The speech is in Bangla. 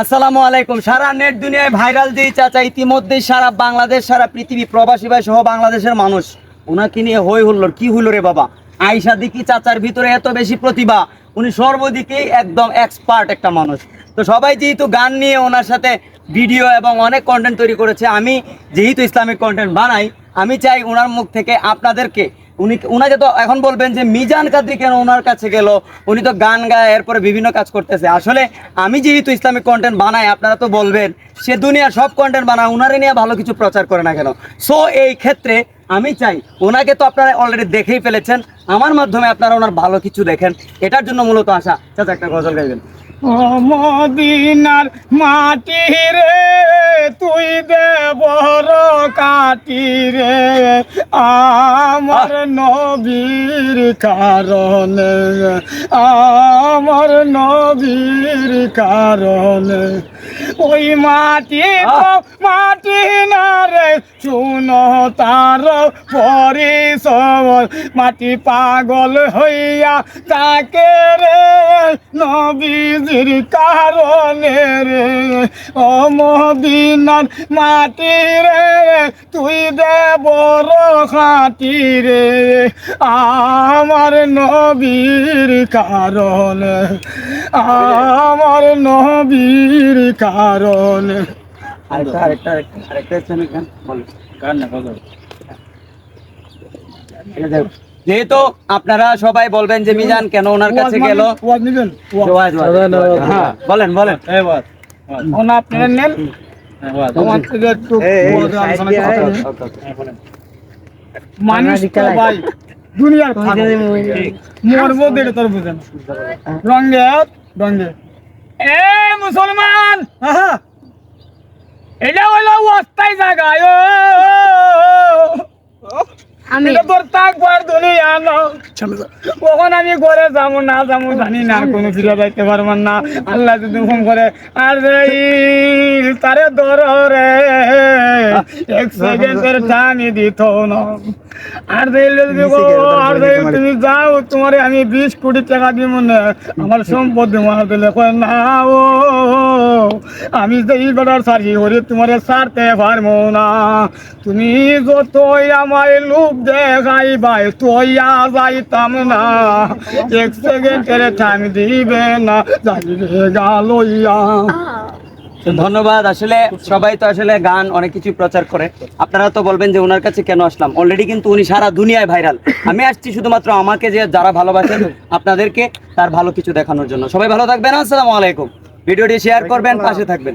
আসসালামু আলাইকুম। সারা নেট দুনিয়ায় ভাইরাল যেই চাচা ইতিমধ্যে সারা বাংলাদেশ, সারা পৃথিবী প্রবাসী ভাই সহ বাংলাদেশের মানুষ। ওনাকে নিয়ে হই হুল্লোর, কি হইল রে বাবা? আইসা দিকি চাচার ভিতরে এত বেশি প্রতিভা, উনি সর্বদিকেই একদম এক্সপার্ট একটা মানুষ। তো সবাই যেহেতু গান নিয়ে ওনার সাথে ভিডিও এবং অনেক কন্টেন্ট তৈরি করেছে, আমি যেহেতু ইসলামিক কন্টেন্ট বানাই, আমি চাই ওনার মুখ থেকে আপনাদেরকে উনি উনাকে তো এখন বলবেন যে মিজান কাদ্রি কেন ওনার কাছে গেল? উনি তো গান গায়, এরপরে বিভিন্ন কাজ করতেছে। আসলে আমি যেহেতু ইসলামিক কন্টেন্ট বানাই, আপনারা তো বলবেন, সে দুনিয়ার সব কন্টেন্ট বানায় ওনারে নিয়ে ভালো কিছু প্রচার করে না কেন? সো এই ক্ষেত্রে আমি চাই ওনাকে তো আপনারা অলরেডি দেখেই ফেলেছেন। আমার মাধ্যমে আপনারা ওনার ভালো কিছু দেখেন। এটার জন্য মূলত আসা চাচা, একটা গজল গাইবেন। ও মদিনার মাটি রে, তুই দে বড় কাটি রে আমার নবীর কারণে আমার নবীর কারণে। ওই মাটি মাটি না রে শুনো তার পরিসর মাটি পাগল হইয়া তাকে রে নবীজির কারণে রে। ও মদিনার মাটি রে তুই দে বড় খাটি রে আমার নবীর কারণে আমার নবীর কারণে। আরেকটা আরেকটা আরেকটা আরেকটা ইসলামিক গান? বলো। যেহেতু আপনারা সবাই বলবেন যে মিজান কেন ওনার কাছে গেল? ওয়াজ। হ্যাঁ, বলেন বলেন। আপনারা নেন। থেকে একটু মানুষ তো ভাই দুনিয়ার মরবো দেখে তোর বুঝেন রঙে রঙে। এ মুসলমান! এটা হলো অস্থায়ী জায়গা ও আমি তোর দুনিয়া না। কখন আমি ঘরে যাব না যাব জানি না আর কোনো ফিরে যাইতে পারবার না। আল্লাহ যদি ফোন করে আর তারে ধর রে। এক সেকেন্ডের টানি দিত না। আর আর তুমি যাও তোমারে আমি বিশ কোটি টাকা দিব না। আমার সম্পদ আমার দিলে কয় না ও আমি যে এই বেটার সারি হরে তোমারে সারতে পারব না। তুমি যতই আমায় লোক দেখাই ভাই তোয়া যাইতাম না। এক সেকেন্ডের টাইম দিবে না। যাইবে গালইয়া। তো ধন্যবাদ। আসলে সবাই তো আসলে গান অনেক কিছু প্রচার করে। আপনারা তো বলবেন যে ওনার কাছে কেন আসলাম। অলরেডি কিন্তু উনি সারা দুনিয়ায় ভাইরাল আমি আসছি শুধুমাত্র আমাকে যে যারা ভালোবাসেন আপনাদেরকে তার ভালো কিছু দেখানোর জন্য। সবাই ভালো থাকবেন। আসসালামু আলাইকুম। ভিডিওটি শেয়ার করবেন পাশে থাকবেন।